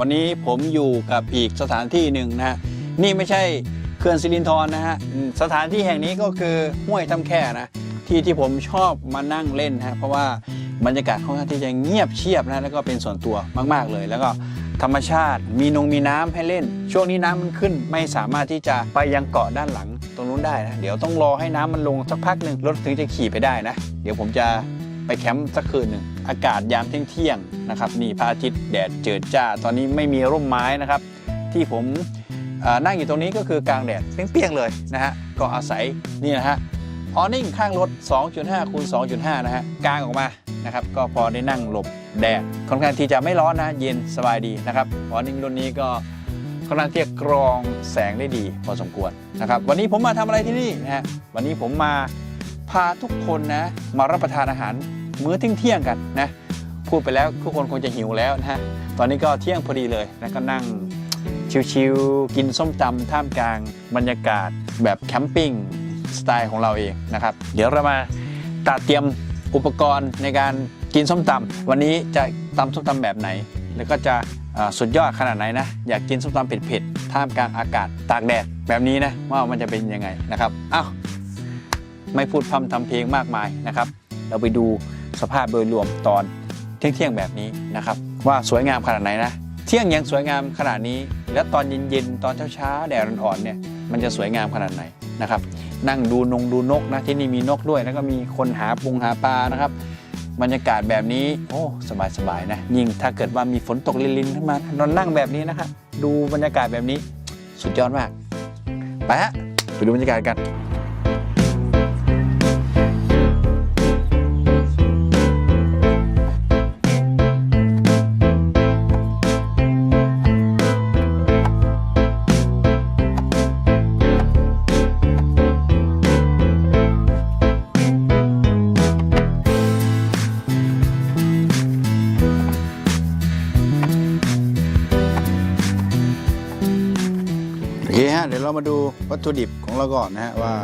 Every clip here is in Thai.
วันนี้ผมอยู่กับอีกสถานที่หนึ่งนะฮะนี่ไม่ใช่เขื่อนสิรินธรนะฮะสถานที่แห่งนี้ก็คือห้วยทำแค่นะที่ที่ผมชอบมานั่งเล่นนะฮะเพราะว่าบรรยากาศค่อนข้างที่จะเงียบเชียบนะแล้วก็เป็นส่วนตัวมาก ๆ เลย แล้วก็ธรรมชาติมีนงมีน้ำให้เล่น ช่วงนี้น้ำมันขึ้นไม่สามารถที่จะไปยังเกาะด้านหลังตรงนู้นได้นะเดี๋ยวต้องรอให้น้ำมันลงสักพักหนึ่งรถถึงจะขี่ไปได้นะ เดี๋ยวผมจะ ไปแคมป์สักคืนหนึ่งอากาศยามเที่ยงๆนะครับนี่พระอาทิตย์แดดเจิดจ้า ตอนนี้ไม่มีร่มไม้นะครับ ที่ผมนั่งอยู่ตรงนี้ก็คือกลางแดดเปรี้ยงๆเลยนะฮะก็อาศัยนี่นะฮะออนิ่งข้างรถ 2.5คูณ2.5 นะฮะกลางออกมานะครับก็พอได้นั่งหลบแดดค่อนข้างที่จะไม่ร้อนนะ เย็นสบายดีนะครับออนิ่งรุ่นนี้ก็ค่อนข้างที่จะกรองแสงได้ดีพอสมควรนะครับวันนี้ผมมาทำอะไรที่นี่นะฮะวันนี้ผมมาพาทุกคนนะมารับประทานอาหาร มื้อเที่ยงกันนะพูดไปแล้วทุกคนคงจะหิวแล้วนะฮะตอนนี้ก็เที่ยงพอดีเลยแล้วก็นั่งชิวๆกินส้มตำท่ามกลางบรรยากาศแบบแคมปิ้งสไตล์ของเราเองนะครับ เดี๋ยวเรามาตัดเตรียมอุปกรณ์ในการกินส้มตำวันนี้จะตำส้มตำแบบไหน แล้วก็จะสุดยอดขนาดไหนนะ อยากกินส้มตำเผ็ดๆท่ามกลางอากาศตากแดดแบบนี้นะว่ามันจะเป็นยังไงนะครับอ้าวไม่พูดพร่ำทำเพลงมากมายนะครับ เราไปดู สภาพโดยรวมตอนเที่ยงๆแบบนี้นะครับ ว่าสวยงามขนาดไหนนะ เที่ยงยังสวยงามขนาดนี้ แล้วตอนเย็นๆตอนเช้าๆแดดอ่อนๆเนี่ยมันจะสวยงามขนาดไหนนะครับ นั่งดูนงดูนกนะที่นี่มีนกด้วย แล้วก็มีคนหาปุงหาปลานะครับบรรยากาศแบบนี้โอ้สบายๆนะยิ่งถ้าเกิดว่ามีฝนตกลินๆขึ้นมาเรานั่งแบบนี้นะครับดูบรรยากาศแบบนี้ สุดยอดมากไปฮะไปดูบรรยากาศกัน วัตถุดิบของเราก่อนนะฮะว่า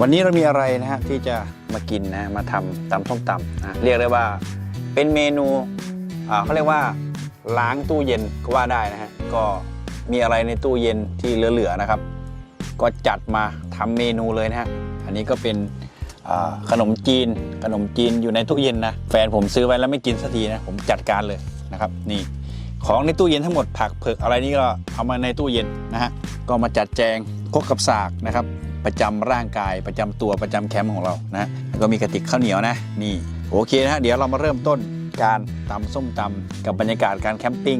วันนี้เรามีอะไรนะฮะที่จะมากินนะมาทำตำส้มตำนะเรียกได้ว่าเป็นเมนูเขาเรียกว่าล้างตู้เย็นก็ว่าได้นะฮะก็มีอะไรในตู้เย็นที่เหลือๆนะครับ ก็จัดมาทำเมนูเลยนะฮะอันนี้ก็เป็นขนมจีน ขนมจีนอยู่ในตู้เย็นนะแฟนผมซื้อไว้แล้วไม่กินสักทีนะผมจัดการเลยนะครับนี่ ของในตู้เย็นทั้งหมดผักเผือกอะไรนี่ก็เอามาในตู้เย็นนะฮะก็มาจัดแจงคกกับสากนะครับ ประจำร่างกายประจำตัวประจำแคมป์ของเรานะแล้วก็มีกระติกข้าวเหนียวนะนี่โอเคนะฮะเดี๋ยวเรามาเริ่มต้นการตำส้มตำกับบรรยากาศการแคมปิ้ง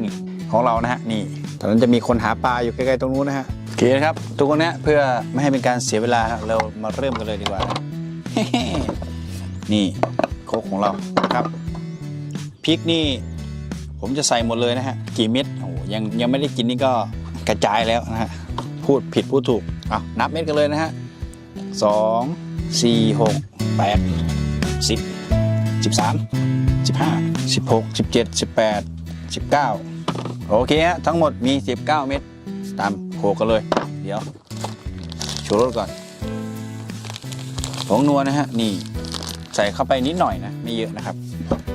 ของเรานะฮะนี่ตอนนั้นจะมีคนหาปลาอยู่ใกล้ๆตรงนู้นนะฮะโอเคนะครับทุกคนนะเพื่อไม่ให้เป็นการเสียเวลาเรามาเริ่มกันเลยดีกว่านะนี่โคกของเราครับพริกนี่ ผมจะใส่หมดเลยนะฮะ กี่เม็ดโอ้ยังยังไม่ได้กินนี่ก็กระจายแล้วนะฮะ พูดผิดพูดถูกอะนับเม็ดกันเลยนะฮะสองสี่หกแปดสิบสิบสามสิบห้าสิบหกสิบเจ็ดสิบแปดสิบเก้าโอเคฮะ ทั้งหมดมี19เม็ดตามโขกกันเลย เดี๋ยวชูรสก่อนผงนัวนะฮะ นี่ ใส่เข้าไปนิดหน่อยนะไม่เยอะนะครับ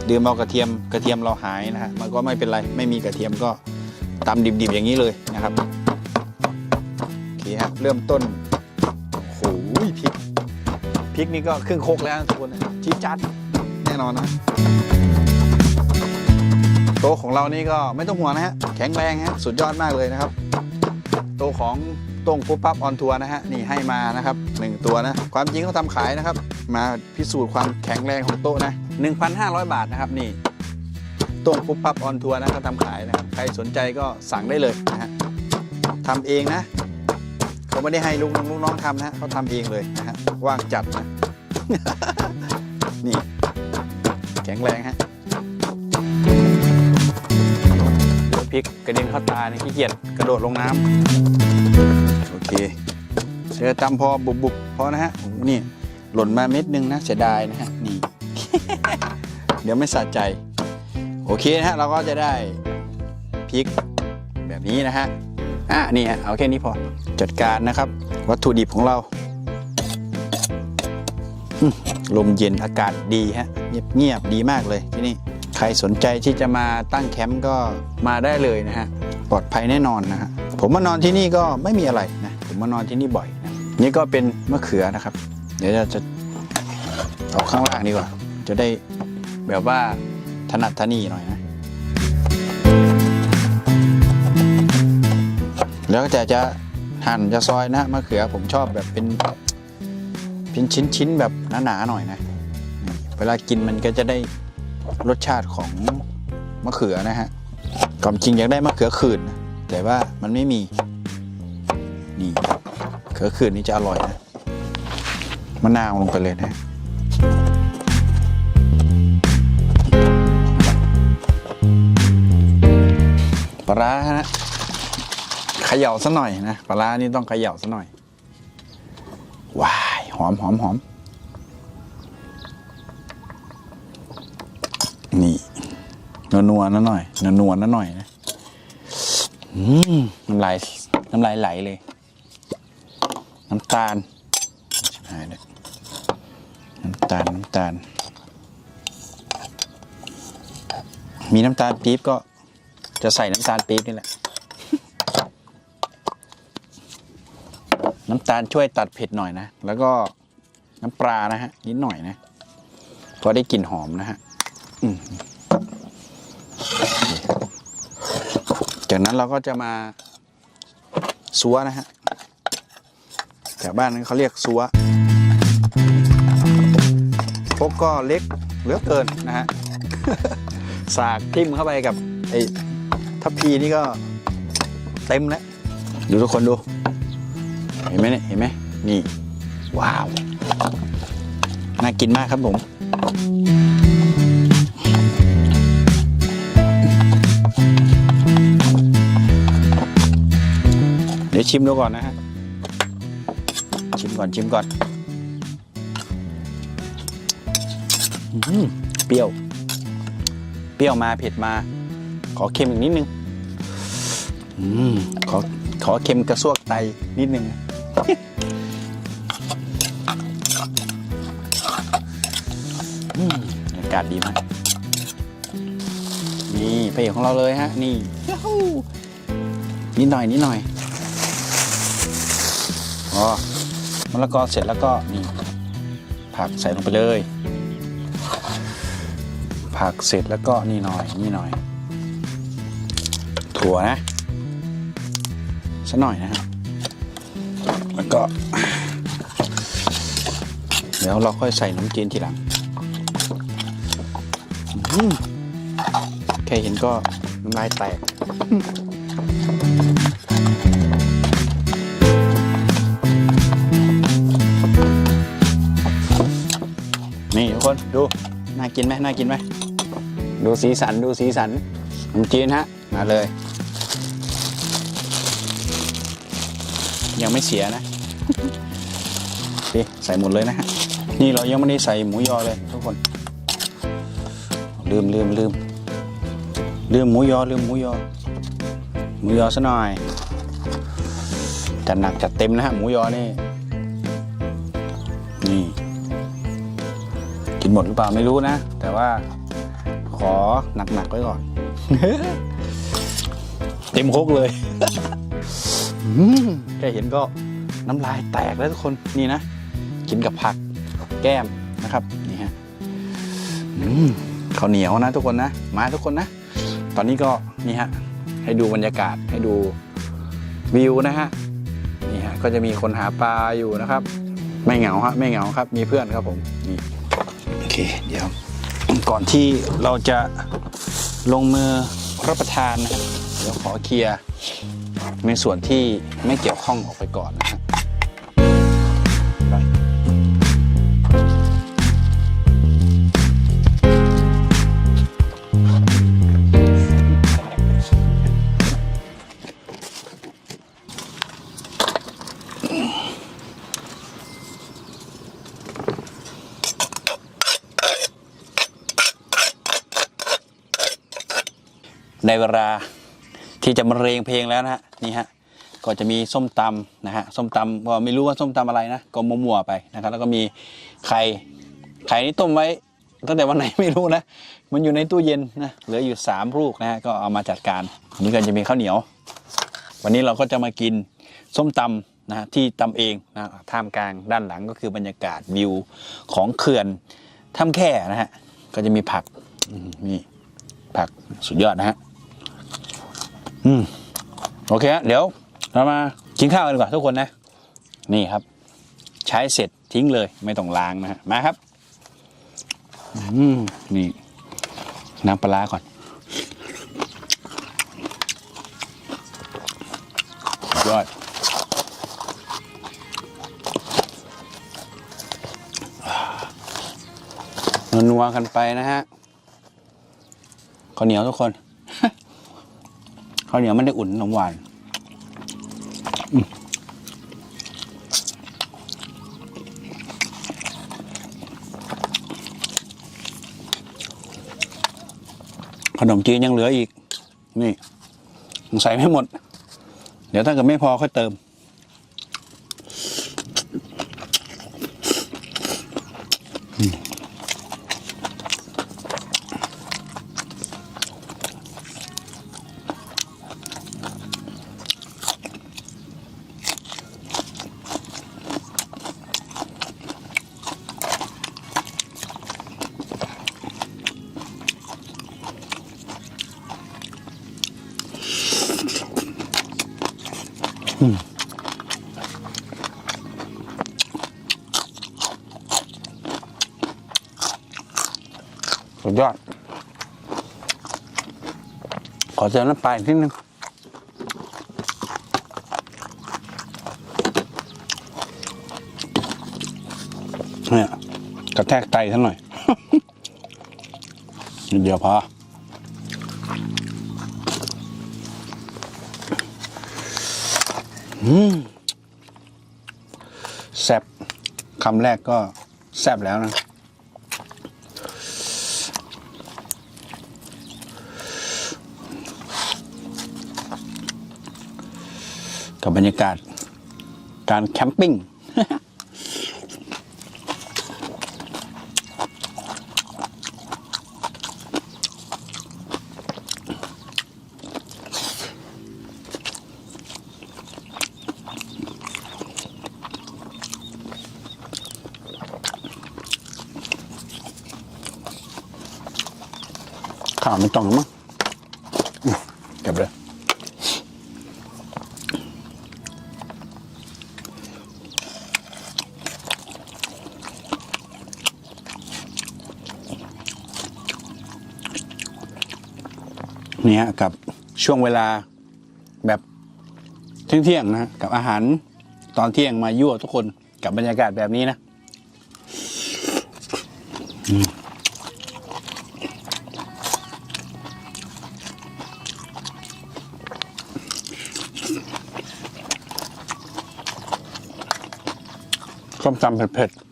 ดื่มเอากระเทียมกระเทียมเราหายนะฮะมันก็ไม่เป็นไรไม่มีกระเทียมก็ตำดิบๆอย่างนี้เลยนะครับโอเคครับเริ่มต้นโอ้โหพริกพริกนี่ก็ครึ่งโคกแล้วทุกคนนะจี๊ดจัดแน่นอนนะโต๊ะของเรานี่ก็ไม่ต้องห่วงนะฮะแข็งแรงฮะสุดยอดมากเลยนะครับ โต๊ะของ ตรงปุ๊บปั๊บออนทัวร์นะฮะนี่ให้มานะครับหนึ่งตัวนะความจริงเขาทำขายนะครับ มาพิสูจน์ความแข็งแรงของโต๊ะนะ 1,500 บาทนะครับนี่ตรงปุ๊บปั๊บออนทัวร์นะเขาทำขายนะครับใครสนใจก็สั่งได้เลยนะฮะทำเองนะเขาไม่ได้ให้ลูกน้องลูกน้องทำนะเขาทำเองเลยนะฮะว่างจัดนะนี่แข็งแรงฮะเดี๋ยวพริกกระเด็นเข้าตาเนี่ยขี้เกียจกระโดดลงน้ำ เคเสือตำพอบุบๆพอนะฮะโอ้นี่หล่นมาเม็ดนึงนะเสียดายนะฮะนี่ เดี๋ยวไม่สะใจ โอเคนะฮะเราก็จะได้พริกแบบนี้นะฮะอะนี่ฮะเอาแค่นี้พอจัดการนะครับ วัตถุดิบของเราลมเย็นอากาศดีฮะเงียบๆดีมากเลยที่นี่ขรสนใจที่จะมาตั้งแคมป์ก็มาได้เลยนะฮะ ปลอดภัยแน่นอนนะฮะผมมานอนที่นี่ก็ไม่มีอะไร ผมมานอนที่นี่บ่อยนะนี่ก็เป็นมะเขือนะครับ เดี๋ยวจะเอาข้างล่างดีกว่า จะได้แบบว่าถนัดทนีหน่อยนะ แล้วแต่จะหั่นจะซอยนะมะเขือผมชอบแบบเป็นเป็นชิ้นๆแบบหนาๆหน่อยนะ เวลากินมันก็จะได้รสชาติของมะเขือนะฮะความจริงอยากได้มะเขือขื่นแต่ว่ามันไม่มี นี่เขือขื่นนี่จะอร่อยนะมะนาวลงไปเลยนะปลาร้าฮะเขย่าซะหน่อยนะปลาร้านี่ต้องเขย่าซะหน่อยว้ายหอมหอมหอมนี่นัวนัวๆนะหน่อยนัวนัวๆนะหน่อยนะอืมน้ำลายน้ำลายไหลเลย น้ำตาลชิบหายเลยน้ำตาลน้ำตาล มีน้ำตาลปี๊บก็จะใส่น้ำตาลปี๊บนี่แหละ น้ำตาลช่วยตัดเผ็ดหน่อยนะ แล้วก็น้ำปลานะฮะ นิดหน่อยนะพอได้กลิ่นหอมนะฮะจากนั้นเราก็จะมาซัวนะฮะ แถวบ้านนั้นเขาเรียกซัวพกก็เล็กเหลือเกินนะฮะสากทิ่มเข้าไปกับไอ้ทัพพีนี่ก็เต็มแล้วดูทุกคนดู เห็นไหมเนี่ยเห็นไหมนี่ ว้าว น่ากินมากครับผมเดี๋ยวชิมดูก่อนนะฮะ ก่อนชิมก่อนอื้อหือเปรี้ยว เปรี้ยวมาเผ็ดมา ขอเค็มอีกนิดนึงอืมขอขอเค็มกระซวกไตนิดนึงนะอืมบรรยากาศดีมาก นี่พระเอกของเราเลยฮะ นี่ยูฮูนิดหน่อยนิดหน่อย อ๋อ มะละกอเสร็จแล้วก็นี่ผักใส่ลงไปเลย ผักเสร็จแล้วก็นี่หน่อยนี่หน่อย ถั่วนะสักหน่อยนะฮะแล้วก็ เดี๋ยวเราค่อยใส่น้ำจีนทีหลังอื้อหือแค่เห็นก็น้ำลายแตก ดู น่ากินไหมน่ากินไหมดูสีสันดูสีสันขนมจีนฮะ มาเลย ยังไม่เสียนะโอเคใส่หมดเลยนะฮะ นี่เรายังไม่ได้ใส่หมูยอเลยทุกคน ลืมลืมลืมลืมหมูยอลืมหมูยอ หมูยอซะหน่อยจัดหนักจัดเต็มนะฮะหมูยอนี่นี่ หมดหรือเปล่าไม่รู้นะ แต่ว่าขอหนักๆไว้ก่อน เต็มครกเลยอืมแค่เห็นก็น้ำลายแตกแล้วทุกคนนี่นะ กินกับผักแก้มนะครับนี่ฮะอืมข้าวเหนียวนะทุกคนนะ มาทุกคนนะ ตอนนี้ก็นี่ฮะให้ดูบรรยากาศให้ดูวิวนะฮะนี่ฮะก็จะมีคนหาปลาอยู่นะครับ ไม่เหงาฮะไม่เหงาครับ มีเพื่อนครับผมนี่โอ เค เดี๋ยว ก่อนที่เราจะลงมือรับประทานนะเดี๋ยวขอเคลียร์ในส่วนที่ไม่เกี่ยวข้องออกไปก่อนนะครับ ในเวลาที่จะมาเรียงเพลงแล้วนะฮะนี่ฮะก็จะมีส้มตำนะฮะส้มตำก็ไม่รู้ว่าส้มตำอะไรนะก็มั่วๆไปนะครับ แล้วก็มีไข่ไข่นี่ต้มไว้ตั้งแต่วันไหนไม่รู้นะมันอยู่ในตู้เย็นนะเหลืออยู่สามลูกนะฮะก็เอามาจัดการอันนี้ก็จะมีข้าวเหนียว วันนี้เราก็จะมากินส้มตำนะฮะที่ตำเองนะท่ามกลางด้านหลังก็คือบรรยากาศวิวของเขื่อนถ้ำแค่นะฮะก็จะมีผักนี่ผักสุดยอดนะฮะ อืมโอเคฮะเดี๋ยวเรามากินข้าวกันดีกว่าทุกคนนะ นี่ครับ ใช้เสร็จทิ้งเลย ไม่ต้องล้างนะฮะมาครับ อืมนี่ น้ำปลาก่อน ยอดนัวๆกันไปนะฮะข้าวเหนียวทุกคน ข้าวเหนียวมันได้อุ่นขนมหวานขนมจีนยังเหลืออีก นี่ใส่ไม่หมด เดี๋ยวถ้าเกิดไม่พอค่อยเติม อเติมน้ำปลาอีกนิดนึงเนี่ยกระแทกไตท่านหน่อย เดียวพออืมแซบคำแรกก็แซบแล้วนะ กับบรรยากาศ การแคมปิ้งข้าวไม่ต้องมั้งอืมเก็บเลย เนี่ยกับช่วงเวลาแบบเที่ยงๆนะกับอาหารตอนเที่ยงมายั่วทุกคนกับบรรยากาศแบบนี้นะส้มตำเผ็ดๆ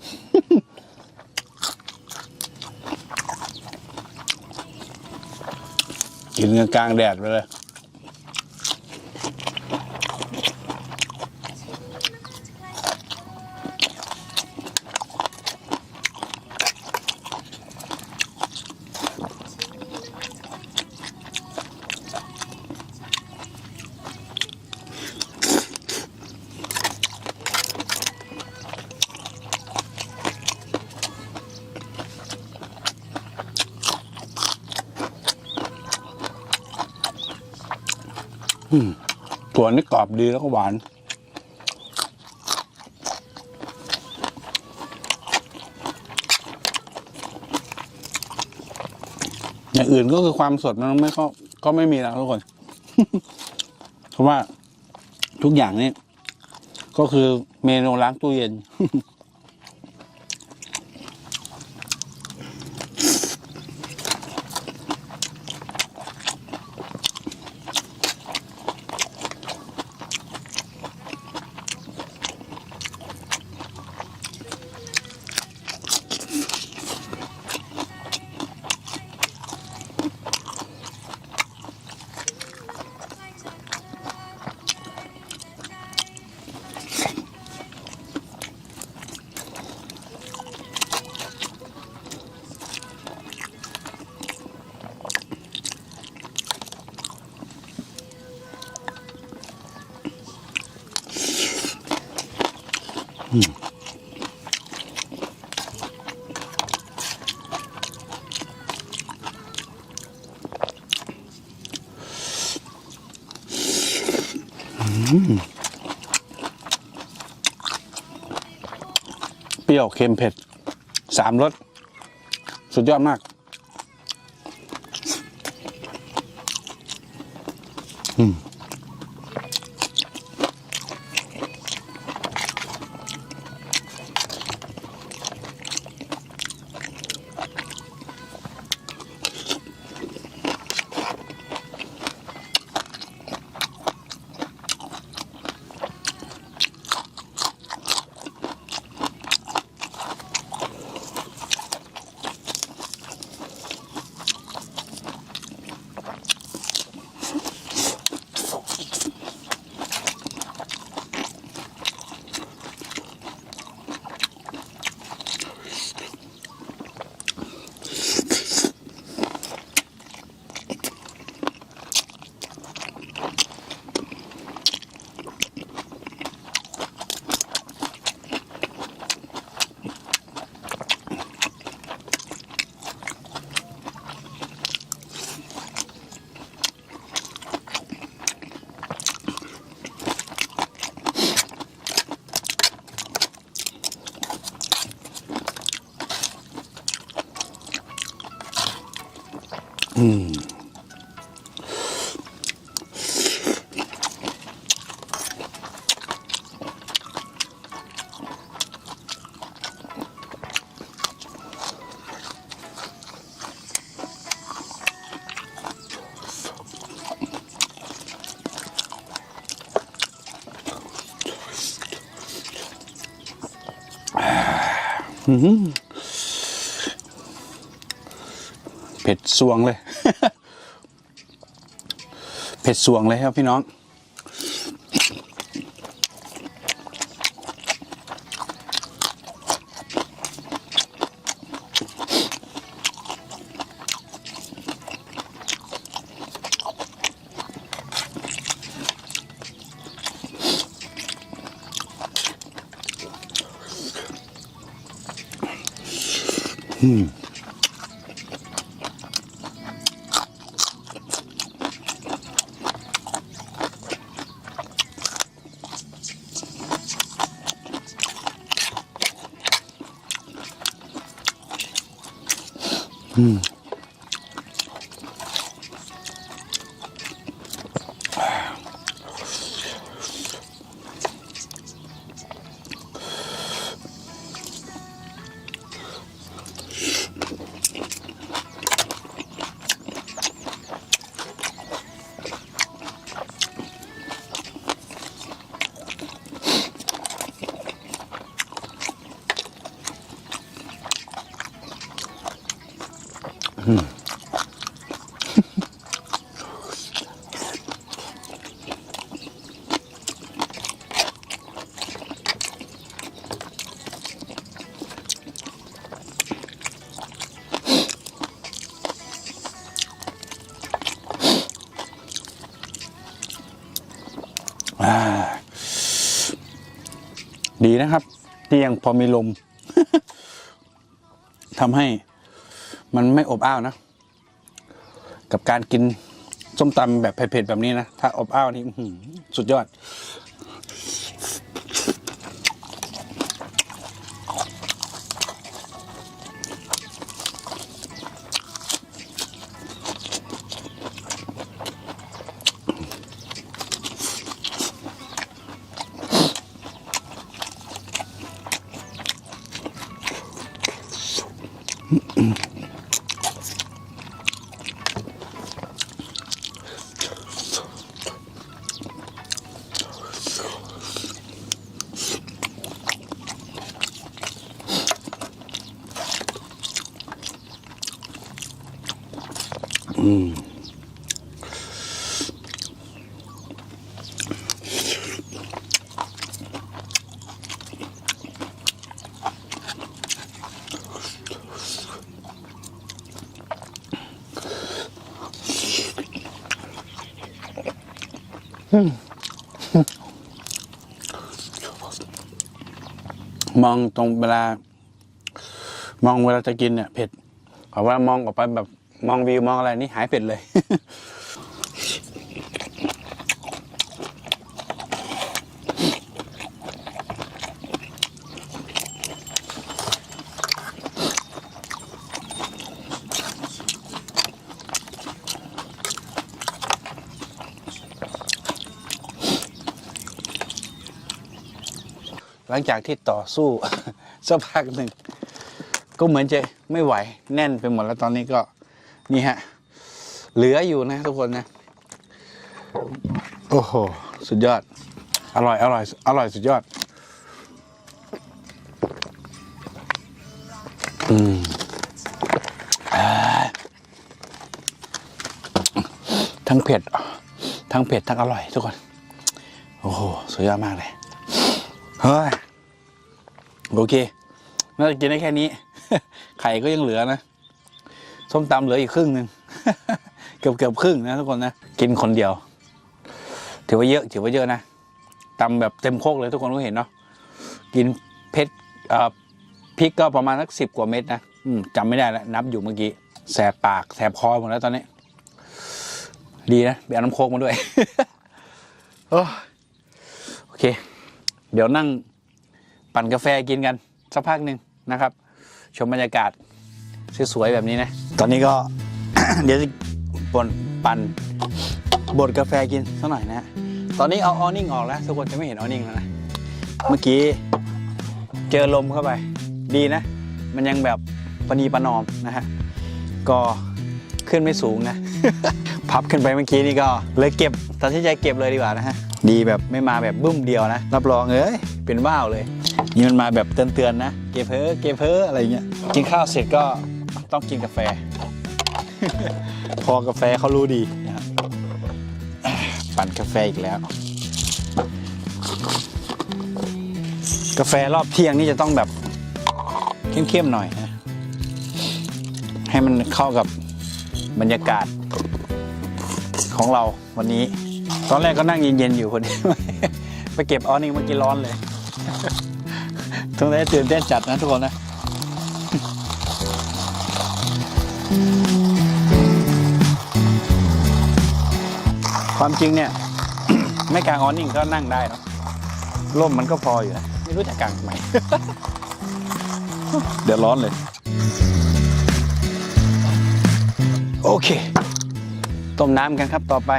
กินกันกลางแดดไปเลย ถั่วนี่กรอบดีแล้วก็หวาน อย่างอื่นก็คือความสดมันไม่ก็ก็ไม่มีแล้วทุกคน เพราะว่าทุกอย่างนี่ก็คือเมนูล้างตู้เย็น เปรี้ยวเค็มเผ็ดสามรส สุดยอดมาก อืม เผ็ดสวงเลย เผ็ดสวงเลยครับพี่น้อง อ่า ดีนะครับ ที่ยังพอมีลมทำให้ มันไม่อบอ้าวนะ กับการกินส้มตำแบบเผ็ดๆแบบนี้นะ ถ้าอบอ้าวนี่สุดยอด มองตรงเวลา มองเวลาจะกินเนี่ยเผ็ดขอว่ามองออกไปแบบมองวิวมองอะไรนี่หายเผ็ดเลย หลังจากที่ต่อสู้สักพักหนึ่ง ก็เหมือนจะไม่ไหวแน่นไปหมดแล้วตอนนี้ก็นี่ฮะ เหลืออยู่นะทุกคนนะ โอ้โห สุดยอด อร่อย อร่อย อร่อยสุดยอด อืมอทั้งเผ็ด ทั้งเผ็ด ทั้งอร่อยทุกคน โอ้โห สุดยอดมากเลย เฮ้ย โอเค น่าจะกินได้แค่นี้ ไข่ก็ยังเหลือนะ ส้มตำเหลืออีกครึ่งหนึ่ง เกือบเกือบครึ่งนะทุกคนนะ กินคนเดียว ถือว่าเยอะ ถือว่าเยอะนะตำแบบเต็มโคกเลยทุกคนก็เห็นเนาะ กินเผ็ดเอ่อพริกก็ประมาณสักสิบกว่าเม็ดนะอืมจำไม่ได้แล้วนับอยู่เมื่อกี้ แสบปากแสบคอหมดแล้วตอนนี้ ดีนะไปเอาน้ำโคกมาด้วย โอ้โอเค เดี๋ยวนั่ง ปั่นกาแฟกินกันสักพักหนึ่งนะครับ ชมบรรยากาศสวยๆแบบนี้นะ ตอนนี้ก็ เดี๋ยวจะปนปั่นบดกาแฟกินสักหน่อยนะฮะตอนนี้เอาออนิ่งออกแล้วทุกคนจะไม่เห็นออนิ่งแล้วนะ เมื่อกี้เจอลมเข้าไป ดีนะ มันยังแบบปณีประนอมนะฮะ ก็ขึ้นไม่สูงนะ พับขึ้นไปเมื่อกี้นี่ก็ เลยเก็บตัดสินใจเก็บเลยดีกว่านะฮะ ดีแบบไม่มาแบบบึ้มเดียวนะ รับรองเอ้ยเป็นว่าวเลย นี่มันมาแบบเตือนๆนะ เกเพอเกเพออะไรเงี้ย กินข้าวเสร็จก็ต้องกินกาแฟพอกาแฟเขารู้ดีนะครับปั่นกาแฟอีกแล้ว กาแฟรอบเที่ยงนี่จะต้องแบบเข้มๆหน่อยนะ ให้มันเข้ากับบรรยากาศของเราวันนี้ ตอนแรกก็นั่งเย็นๆอยู่คนเดียวไปเก็บออนิ่งเมื่อกี้ร้อนเลย ทั้งนี้ตื่นเต้นจัดนะทุกคนนะความจริงเนี่ย ไม่กางออนิ่งก็นั่งได้เนอะร่มมันก็พออยู่นะ ไม่รู้จะกางทำไมเดี๋ยวร้อนเลย โอเค ต้มน้ำกันครับต่อไป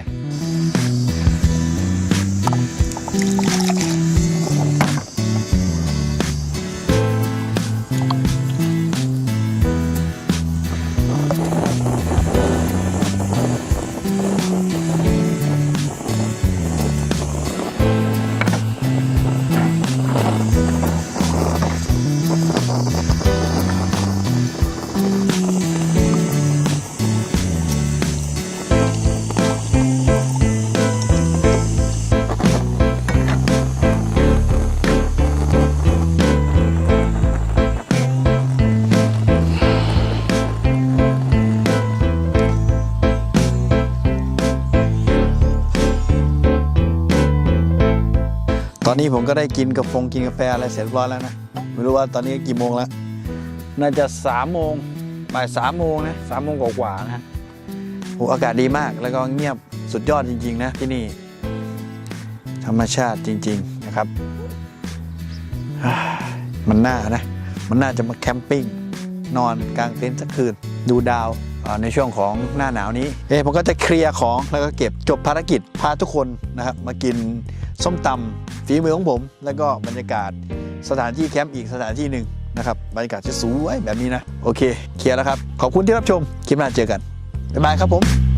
ตอนนี้ผมก็ได้กินกาแฟกินกาแฟอะไรเสร็จเรียบร้อยแล้วนะ ไม่รู้ว่าตอนนี้กี่โมงแล้ว น่าจะสามโมงบ่ายสามโมงนะสามโมงกว่าๆนะฮะโอ้อากาศดีมากแล้วก็เงียบสุดยอดจริง ๆ นะที่นี่ ธรรมชาติจริง ๆนะครับ มันน่านะ มันน่าจะมาแคมปิ้ง นอนกลางเต็นท์สักคืน ดูดาว ในช่วงของหน้าหนาวนี้เอ๊ผมก็จะเคลียร์ของแล้วก็เก็บจบภารกิจพาทุกคนนะครับมากินส้มตำฝีมือของผม แล้วก็บรรยากาศสถานที่แคมป์อีกสถานที่หนึ่งนะครับบรรยากาศจะสวยแบบนี้นะ โอเค เคลียร์แล้วครับ ขอบคุณที่รับชมคลิปหน้าเจอกันบ๊ายบายครับผม